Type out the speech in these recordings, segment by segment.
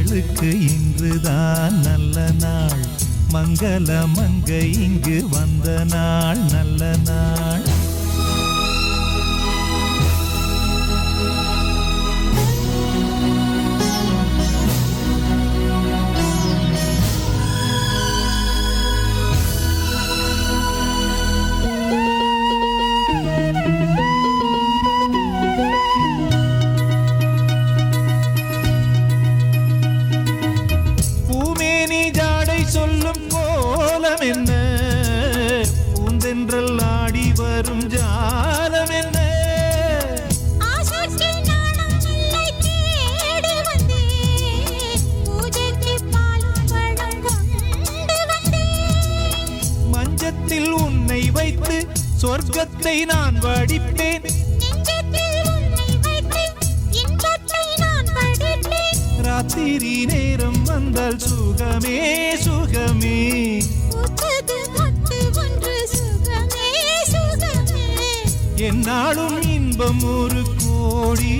குங்குமம் இன்றுதான் நல்ல நாள். மங்கள மங்கை இங்கு வந்த நாள் நல்ல நாள். பூந்தென்றல் ஆடி வரும் ஜாலம் என்ன? மஞ்சத்தில் உன்னை வைத்து சொர்க்கத்தை நான் வடிப்பேன். ராத்திரி நேரம் வந்தால் சுகமே சுகமே. என்னாலும் இன்பம் ஒரு கோடி.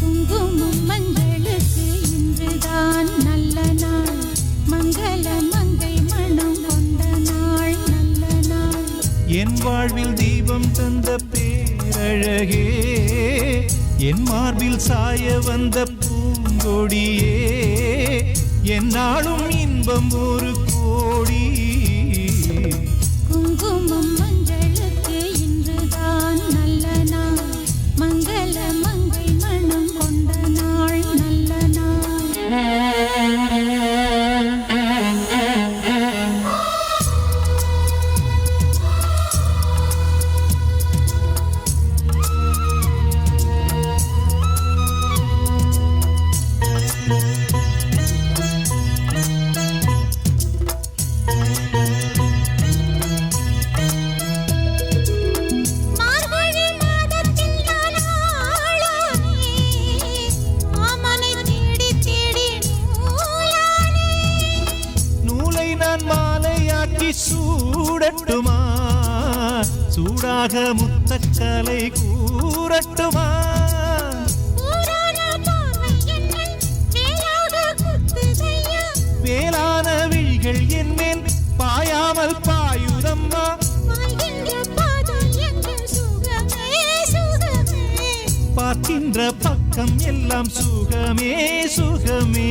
குங்குமம் மங்களுக்கு இன்றுதான் நல்ல நாள். மங்கள மங்கை மனம் கொண்ட நாள் நல்ல நாள். என் வாழ்வில் தீபம் தந்த பேரழகே என் மார்பில் சாய வந்த பூங்கொடியே என்னாலும் இன்பம் ஒரு கோடி. சூடட்டுமா சூடாக முத்தக்கலை கூறட்டுமா? வேளான விழிகள் என் மேல் பாயாமல் பாயுதம்மா. பார்க்கின்ற பக்கம் எல்லாம் சுகமே சுகமே.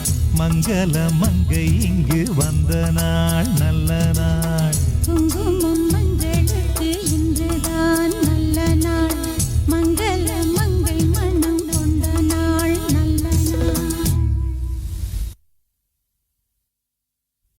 மங்கள மங்கை இங்கு வந்த நாள் நல்ல நாள்.